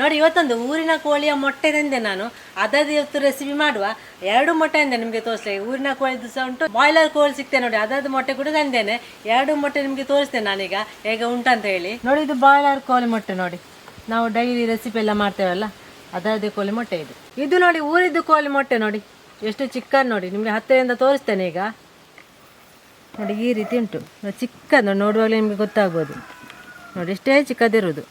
ನೋಡಿ, ಇವತ್ತೊಂದು ಊರಿನ ಕೋಳಿಯ ಮೊಟ್ಟೆ ತಂದೆ ನಾನು. ಅದದ್ದು ಇವತ್ತು ರೆಸಿಪಿ ಮಾಡುವ. ಎರಡು ಮೊಟ್ಟೆ ಅಂದೆ ನಿಮಗೆ ತೋರಿಸ್ತೇನೆ ಊರಿನ ಕೋಳಿದು ಸಹ ಉಂಟು ಬಾಯ್ಲರ್ ಕೋಳಿ ಸಿಗ್ತೇನೆ ನೋಡಿ ಅದಾದ ಮೊಟ್ಟೆ ಕೂಡ ತಂದೇನೆ ಎರಡು ಮೊಟ್ಟೆ ನಿಮಗೆ ತೋರಿಸ್ತೇನೆ ನಾನೀಗ, ಹೇಗೆ ಉಂಟಂತ ಹೇಳಿ. ನೋಡಿ, ಇದು ಬಾಯ್ಲರ್ ಕೋಳಿ ಮೊಟ್ಟೆ ನೋಡಿ. ನಾವು ಡೈಲಿ ರೆಸಿಪಿ ಎಲ್ಲ ಮಾಡ್ತೇವಲ್ಲ, ಅದರದ್ದು ಕೋಳಿ ಮೊಟ್ಟೆ ಇದು. ಇದು ನೋಡಿ, ಊರಿದ್ದು ಕೋಳಿ ಮೊಟ್ಟೆ ನೋಡಿ. ಎಷ್ಟು ಚಿಕ್ಕದು ನೋಡಿ, ನಿಮಗೆ ಹತ್ತಿರದಿಂದ ತೋರಿಸ್ತೇನೆ ಈಗ. ನೋಡಿ, ಈ ರೀತಿ ಉಂಟು. ಚಿಕ್ಕದು ನೋಡಿ, ನೋಡುವಾಗಲೇ ನಿಮಗೆ ಗೊತ್ತಾಗ್ಬೋದು. ನೋಡಿ ಇಷ್ಟೇ ಚಿಕ್ಕದಿರೋದು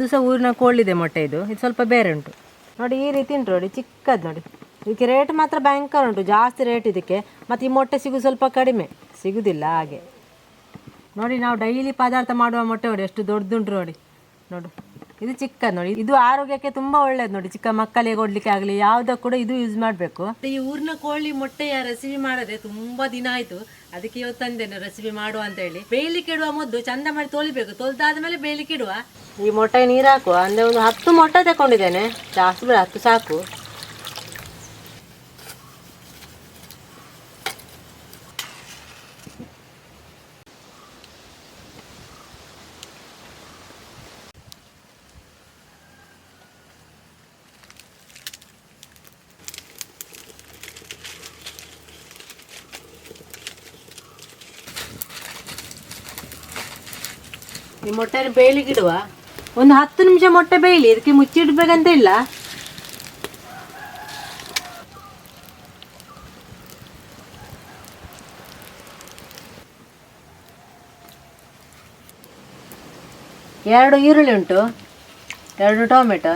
ಇದು ಸಹ ಊರಿನ ಕೋಳಿದೆ ಮೊಟ್ಟೆ ಇದು. ಇದು ಸ್ವಲ್ಪ ಬೇರೆ ಉಂಟು. ನೋಡಿ, ಈ ರೀತಿ ಉಂಟು ನೋಡಿ, ಚಿಕ್ಕದು ನೋಡಿ. ಇದಕ್ಕೆ ರೇಟ್ ಮಾತ್ರ ಭಯಂಕರ ಉಂಟು, ಜಾಸ್ತಿ ರೇಟ್ ಇದಕ್ಕೆ. ಮತ್ತು ಈ ಮೊಟ್ಟೆ ಸಿಗು ಸ್ವಲ್ಪ ಕಡಿಮೆ. ಸಿಗುದಿಲ್ಲ ಹಾಗೆ. ನೋಡಿ, ನಾವು ಡೈಲಿ ಪದಾರ್ಥ ಮಾಡುವ ಮೊಟ್ಟೆ ನೋಡಿ, ಎಷ್ಟು ದೊಡ್ಡದುಂಟು ನೋಡಿ. ನೋಡು. ಇದು ಚಿಕ್ಕದು ನೋಡಿ. ಇದು ಆರೋಗ್ಯಕ್ಕೆ ತುಂಬಾ ಒಳ್ಳೇದು ನೋಡಿ. ಚಿಕ್ಕ ಮಕ್ಕಳಿಗೆ ಕೊಡ್ಲಿಕ್ಕೆ ಆಗಲಿ ಯಾವುದಕ್ಕೆ ಕೂಡ ಇದು ಯೂಸ್ ಮಾಡಬೇಕು. ಈ ಊರಿನ ಕೋಳಿ ಮೊಟ್ಟೆಯ ರೆಸಿಪಿ ಮಾಡಿದ್ರೆ ತುಂಬಾ ದಿನ ಆಯ್ತು. ಅದಕ್ಕೆ ಇವತ್ತು ರೆಸಿಪಿ ಮಾಡುವ ಅಂತ ಹೇಳಿ. ಬೇಯಲಿಕ್ಕೆ ಇಡುವ ಮೊದಲು ಚಂದ ಮಾಡಿ ತೊಳಿಬೇಕು. ತೊಳ್ದಾದ್ಮೇಲೆ ಬೇಯಲಿಕ್ಕೆ ಇಡುವ. ಈ ಮೊಟ್ಟೆ ನೀರು ಹಾಕುವ ಅಂದರೆ ಒಂದು ಹತ್ತು ಮೊಟ್ಟೆ ತಗೊಂಡಿದ್ದೇನೆ ಜಾಸ್ತಿ ಬೇಡ, ಹತ್ತು ಸಾಕು. ಈ ಮೊಟ್ಟೆನ ಬೇಲಿಗಿಡುವ? ಒಂದು ಹತ್ತು ನಿಮಿಷ ಮೊಟ್ಟೆ ಬೇಯಲಿ, ಇದಕ್ಕೆ ಮುಚ್ಚಿಡ್ಬೇಕಂತ ಇಲ್ಲ. ಎರಡು ಈರುಳ್ಳಿ ಉಂಟು, ಎರಡು ಟೊಮೆಟೊ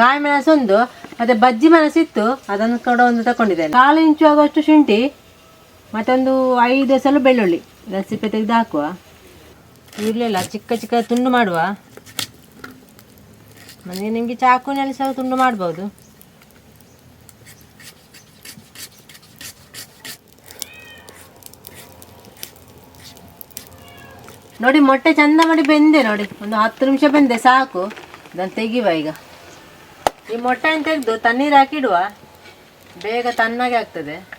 ಕಾಯಿ ಮೆಣಸು ಒಂದು, ಮತ್ತೆ ಬಜ್ಜಿ ಮೆಣಸು ಇತ್ತು, ಅದನ್ನು ಕೂಡ ಒಂದು ತಗೊಂಡಿದ್ದೇನೆ ಕಾಲು ಇಂಚು ಆಗುವಷ್ಟು ಶುಂಠಿ, ಮತ್ತೊಂದು ಐದು ಸಲ ಬೆಳ್ಳುಳ್ಳಿ, ರೆಸಿಪಿ ತೆಗೆದು ಹಾಕುವ. ಇರಲಿಲ್ಲ ಚಿಕ್ಕ ಚಿಕ್ಕ ತುಂಡು ಮಾಡುವ. ಮತ್ತೆ ನಿಮಗೆ ಚಾಕುನಲ್ಲಿ ಸಹ ತುಂಡು ಮಾಡ್ಬೋದು. ನೋಡಿ, ಮೊಟ್ಟೆ ಚಂದ ಮಾಡಿ ಬೆಂದೆ ನೋಡಿ. ಒಂದು ಹತ್ತು ನಿಮಿಷ ಬೆಂದೆ, ಸಾಕು. ಅದನ್ನು ತೆಗಿವ ಈಗ. ಈ ಮೊಟ್ಟೆಯನ್ನು ತೆಗೆದು ತಣ್ಣೀರು ಹಾಕಿಡುವ. ಬೇಗ ತಣ್ಣಗೆ ಆಗ್ತದೆ.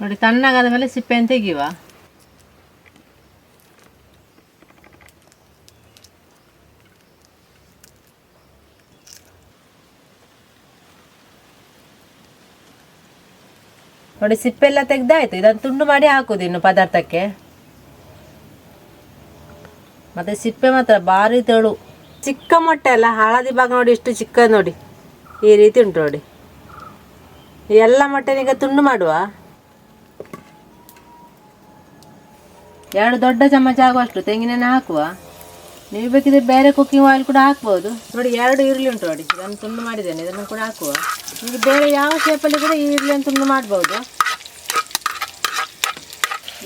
ನೋಡಿ, ತಣ್ಣಗಾದ ಮೇಲೆ ಸಿಪ್ಪೆಯನ್ನು ತೆಗೆಯುವ. ನೋಡಿ ಸಿಪ್ಪೆ ಎಲ್ಲ ತೆಗ್ದಾಯ್ತು. ಇದನ್ನು ತುಂಡು ಮಾಡಿ ಹಾಕುದು ಇನ್ನು ಪದಾರ್ಥಕ್ಕೆ. ಮತ್ತೆ ಸಿಪ್ಪೆ ಮಾತ್ರ ಭಾರಿ ತೆಳು. ಚಿಕ್ಕ ಮೊಟ್ಟೆ ಅಲ್ಲ, ಹಳದಿ ಭಾಗ ನೋಡಿ, ಇಷ್ಟು ಚಿಕ್ಕ ನೋಡಿ. ಈ ರೀತಿ ಉಂಟು ನೋಡಿ. ಎಲ್ಲ ಮೊಟ್ಟೆನೀಗ ತುಂಡು ಮಾಡುವ. ಎರಡು ದೊಡ್ಡ ಚಮಚ ಆಗುವಷ್ಟು ತೆಂಗಿನೆಣ್ಣೆ ಹಾಕುವ. ನೀವು ಬೇಕಿದ್ರೆ ಬೇರೆ ಕುಕ್ಕಿಂಗ್ ಆಯಿಲ್ ಕೂಡ ಹಾಕ್ಬೋದು. ನೋಡಿ, ಎರಡು ಈರುಳ್ಳಿ ಉಂಟು ನೋಡಿ. ಇದನ್ನು ತುಂಡು ಮಾಡಿದ್ದೇನೆ. ಇದನ್ನು ಕೂಡ ಹಾಕುವ. ನೀವು ಬೇರೆ ಯಾವ ಶೇಪಲ್ಲಿ ಕೂಡ ಈರುಳ್ಳಿಯನ್ನು ತುಂಡು ಮಾಡ್ಬೋದು.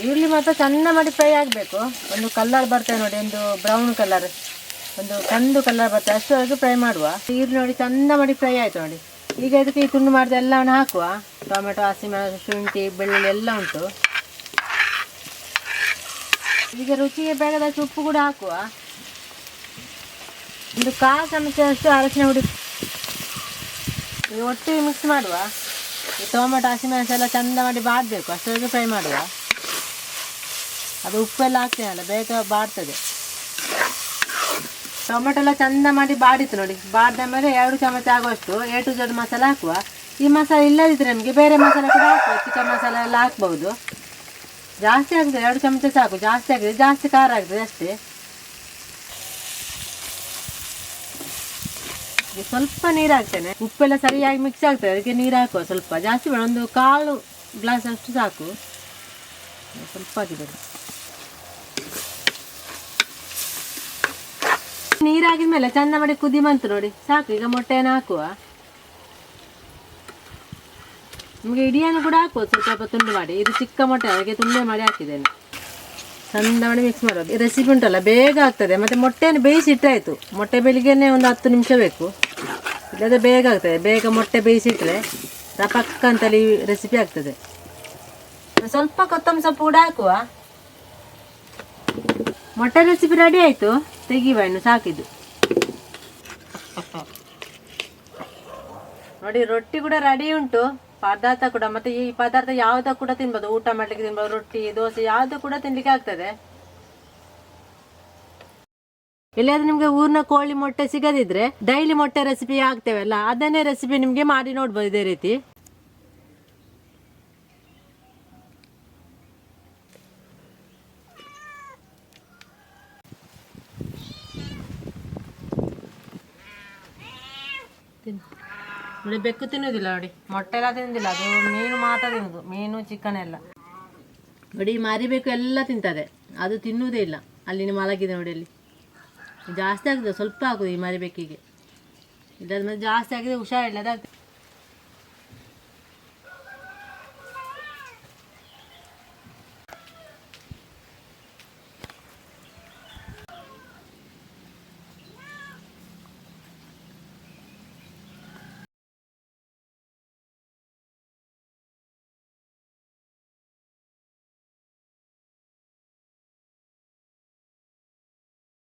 ಈರುಳ್ಳಿ ಮಾತ್ರ ಚೆನ್ನ ಮಾಡಿ ಫ್ರೈ ಆಗಬೇಕು. ಒಂದು ಕಲ್ಲರ್ ಬರ್ತದೆ ನೋಡಿ. ಒಂದು ಬ್ರೌನ್ ಕಲರ್ ಒಂದು ಕಂದು ಕಲರ್ ಬರ್ತದೆ. ಅಷ್ಟರವರೆಗೂ ಫ್ರೈ ಮಾಡುವ. ಈರುಳ್ಳಿ ನೋಡಿ ಚೆಂದ ಮಾಡಿ ಫ್ರೈ ಆಯಿತು ನೋಡಿ. ಈಗ ಇದಕ್ಕೆ ಈ ತುಂಡು ಮಾಡಿದ ಎಲ್ಲವನ್ನು ಹಾಕುವ. ಟೊಮೆಟೊ ಹಸಿಮೆಣಸು ಶುಂಠಿ, ಬೆಳ್ಳುಳ್ಳಿ ಎಲ್ಲ ಉಂಟು. ಈಗ ರುಚಿಗೆ ಬೇಗದಷ್ಟು ಉಪ್ಪು ಕೂಡ ಹಾಕುವ. ಒಂದು ಕಾಲು ಚಮಚದಷ್ಟು ಅರಶಿನ ಹುಡಿ ಈಗ ಒಟ್ಟಿಗೆ ಮಿಕ್ಸ್ ಮಾಡುವ. ಈ ಟೊಮೆಟೊ ಹಸಿಮೆಣಸು ಎಲ್ಲ ಚಂದ ಮಾಡಿ ಬಾಡಬೇಕು ಅಷ್ಟೊಳಗೆ ಫ್ರೈ ಮಾಡುವ. ಅದು ಉಪ್ಪೆಲ್ಲ ಹಾಕ್ತೇನಲ್ಲ, ಬೇಗ ಬಾಡ್ತದೆ ಟೊಮೆಟೊ ಎಲ್ಲ ಚಂದ ಮಾಡಿ ಬಾಡಿತ್ತು ನೋಡಿ. ಬಾಡ್ದ ಮೇಲೆ ಎರಡು ಚಮಚ ಆಗುವಷ್ಟು ಎ ಟು ಜಡ್ ಮಸಾಲೆ ಹಾಕುವ. ಈ ಮಸಾಲೆ ಇಲ್ಲದಿದ್ರೆ ನಮಗೆ ಬೇರೆ ಮಸಾಲೆ ಕೂಡ ಹಾಕುವ. ಚಿಕನ್ ಮಸಾಲೆ ಎಲ್ಲ ಹಾಕ್ಬಹುದು. ಜಾಸ್ತಿ ಆಗ್ತದೆ, ಎರಡು ಚಮಚ ಸಾಕು, ಜಾಸ್ತಿ ಆಗಿದೆ ಜಾಸ್ತಿ ಖಾರ ಆಗ್ತದೆ ಅಷ್ಟೇ. ಸ್ವಲ್ಪ ನೀರು ಹಾಕ್ತೇನೆ. ಉಪ್ಪೆಲ್ಲ ಸರಿಯಾಗಿ ಮಿಕ್ಸ್ ಆಗ್ತದೆ, ಅದಕ್ಕೆ ನೀರು ಹಾಕುವ ಸ್ವಲ್ಪ. ಜಾಸ್ತಿ ಬೇಡ, ಒಂದು ಕಾಲು ಗ್ಲಾಸ್ ಅಷ್ಟು ಸಾಕು. ಸ್ವಲ್ಪ ಆಗಿದೆ ನೀರಾಗಿದ ಮೇಲೆ ಚಂದ ಮಾಡಿ ಕುದಿ ಬಂತು ನೋಡಿ. ಸಾಕು, ಈಗ ಮೊಟ್ಟೆಯನ್ನು ಹಾಕುವ. ನಿಮಗೆ ಇಡಿಯನ್ನು ಕೂಡ ಹಾಕ್ಬೋದು, ಸ್ವಲ್ಪ ಸ್ವಲ್ಪ ತುಂಡು ಮಾಡಿ. ಇದು ಚಿಕ್ಕ ಮೊಟ್ಟೆ, ಅದಕ್ಕೆ ತುಂಡೆ ಮಾಡಿ ಹಾಕಿದ್ದೇನೆ. ಚಂದ ಮಾಡಿ ಮಿಕ್ಸ್ ಮಾಡೋದು. ಈ ರೆಸಿಪಿ ಉಂಟಲ್ಲ, ಬೇಗ ಆಗ್ತದೆ. ಮತ್ತು ಮೊಟ್ಟೆಯನ್ನು ಬೇಯಿಸಿಟ್ಟಾಯಿತು ಮೊಟ್ಟೆ ಬೆಳಿಗ್ಗೆನೇ ಒಂದು ಹತ್ತು ನಿಮಿಷ ಬೇಕು. ಇಲ್ಲದೆ ಬೇಗ ಆಗ್ತದೆ. ಬೇಗ ಮೊಟ್ಟೆ ಬೇಯಿಸಿಟ್ರೆ ರಪಕ್ಕ ಅಂತಲ್ಲಿ ರೆಸಿಪಿ ಆಗ್ತದೆ. ಸ್ವಲ್ಪ ಕೊತ್ತಂಬರಿ ಸೊಪ್ಪು ಕೂಡ ಹಾಕುವ. ಮೊಟ್ಟೆ ರೆಸಿಪಿ ರೆಡಿ ಆಯಿತು. ತೆಗಿವ ಇನ್ನು ಸಾಕಿದ್ದು. ನೋಡಿ, ರೊಟ್ಟಿ ಕೂಡ ರೆಡಿ ಉಂಟು. ಪದಾರ್ಥ ಕೂಡ, ಮತ್ತೆ ಈ ಪದಾರ್ಥ ಯಾವ್ದ ಕೂಡ ತಿನ್ಬೋದು. ಊಟ ಮಾಡ್ಲಿಕ್ಕೆ ತಿನ್ಬೋದು, ರೊಟ್ಟಿ, ದೋಸೆ ಯಾವ್ದು ಕೂಡ ತಿನ್ಲಿಕ್ಕೆ ಆಗ್ತದೆ. ಎಲ್ಲಿಯಾದ್ರೂ ನಿಮ್ಗೆ ಊರಿನ ಕೋಳಿ ಮೊಟ್ಟೆ ಸಿಗದಿದ್ರೆ ಡೈಲಿ ಮೊಟ್ಟೆ ರೆಸಿಪಿ ಹಾಕ್ತೇವಲ್ಲ ಅದನ್ನೇ ರೆಸಿಪಿ ನಿಮ್ಗೆ ಮಾಡಿ ನೋಡ್ಬೋದು ಇದೇ ರೀತಿ. ತಿನ್ನು. ನೋಡಿ ಬೆಕ್ಕು ತಿನ್ನೋದಿಲ್ಲ ನೋಡಿ ಮೊಟ್ಟೆ ಎಲ್ಲ ತಿನ್ನೋದಿಲ್ಲ ಅದು ಮೀನು ಮಾತ್ರ ತಿನ್ನೋದು ಮೀನು ಚಿಕನ್ ಎಲ್ಲ ನೋಡಿ ಮಾರಿಬೇಕು ಎಲ್ಲ ತಿಂತದೆ ಅದು ತಿನ್ನುವುದೇ ಇಲ್ಲ ಅಲ್ಲಿ ಮಲಗಿದೆ ನೋಡಿ ಅಲ್ಲಿ ಜಾಸ್ತಿ ಆಗ್ತದೆ ಸ್ವಲ್ಪ ಆಗುದು ಈ ಮರಿಬೇಕಿಗೆ ಮೇಲೆ ಜಾಸ್ತಿ ಆಗಿದೆ ಹುಷಾರಿಲ್ಲ ಅದಾಗ್ತದೆ